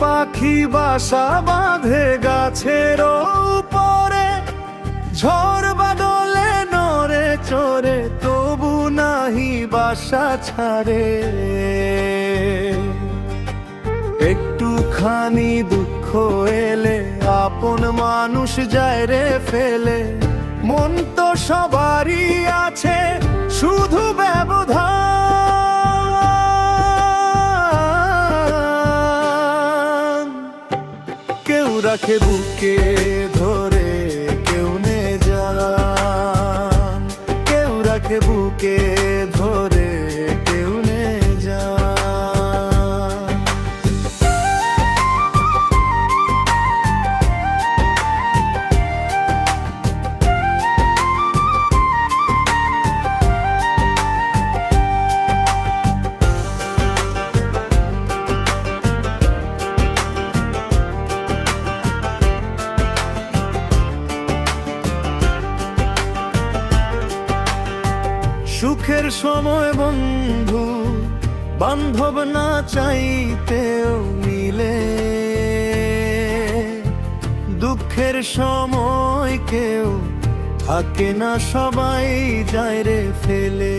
পাখি বাসা বাঁধে গাছের উপরে। ঝড় বাদলে নরে চরে তবু নাহি বাসা ছাড়ে। একটুখানি দুঃখ এলে আপন মানুষ যায় রে ফেলে। মন তো সবারই আছে রাখে বুকে। সুখের সময় বন্ধু, বান্ধব না চাইতেও মিলে। দুঃখের সময় কেউ থাকে না, সবাই যায় রে ফেলে।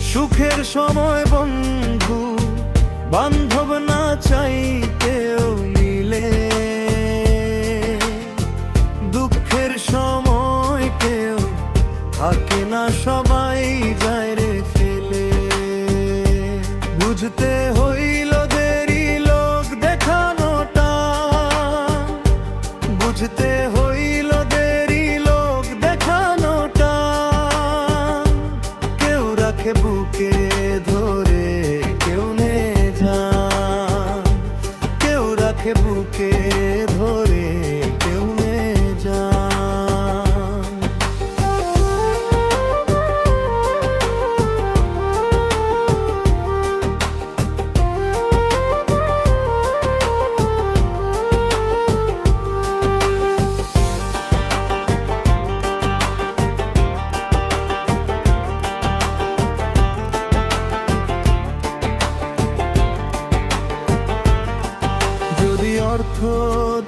সুখের সময় বন্ধু, বান্ধব না চাইতেও থাকে না সবাই যায় রে ফেলে। বুঝতে হইল দেরি লোক দেখানোটা। বুঝতে হইল দেরি লোক দেখানোটা। কেউ রাখে বুকে ধরে, কেউ নে যান কেউ রাখে বুকে ধরে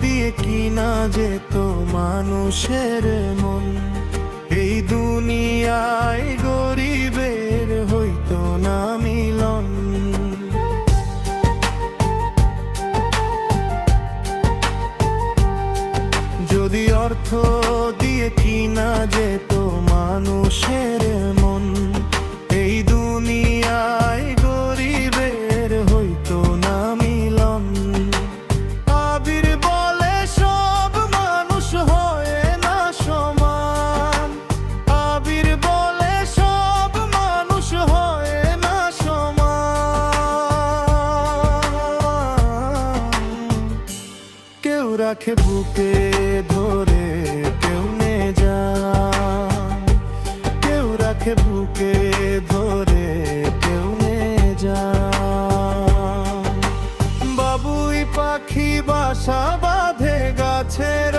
দিয়ে কিনা যেত মানুষের মন। এই দুনিয়ায় গরিবের হইতো না মিলন। যদি অর্থ দিয়ে কিনা যেত মানুষের রাখে বুকে ধরে, কেউ নে যান। কেউ রাখে বুকে ধরে, কেউ নে যান। বাবুই পাখি বাসা বাঁধে গাছের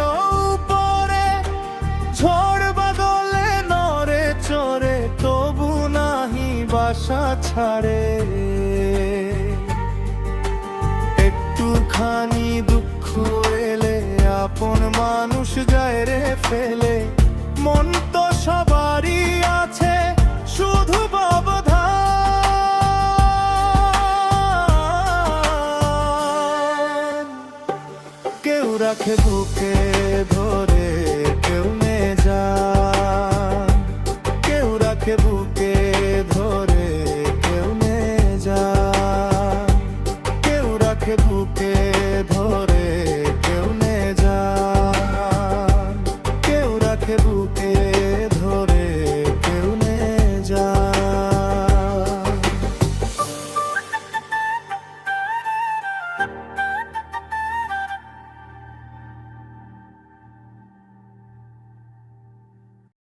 উপরে। ঝড় বাদলে নরে চরে তবু নাহি বাসা ছাড়ে। একটুখানি দুঃখ এলে আপন মানুষ যায় রে ফেলে। মন তো সবারই আছে, শুধু কেউ রাখে বুকে ধরে, কেউ নে যান কেউ রাখে বুকে ধরে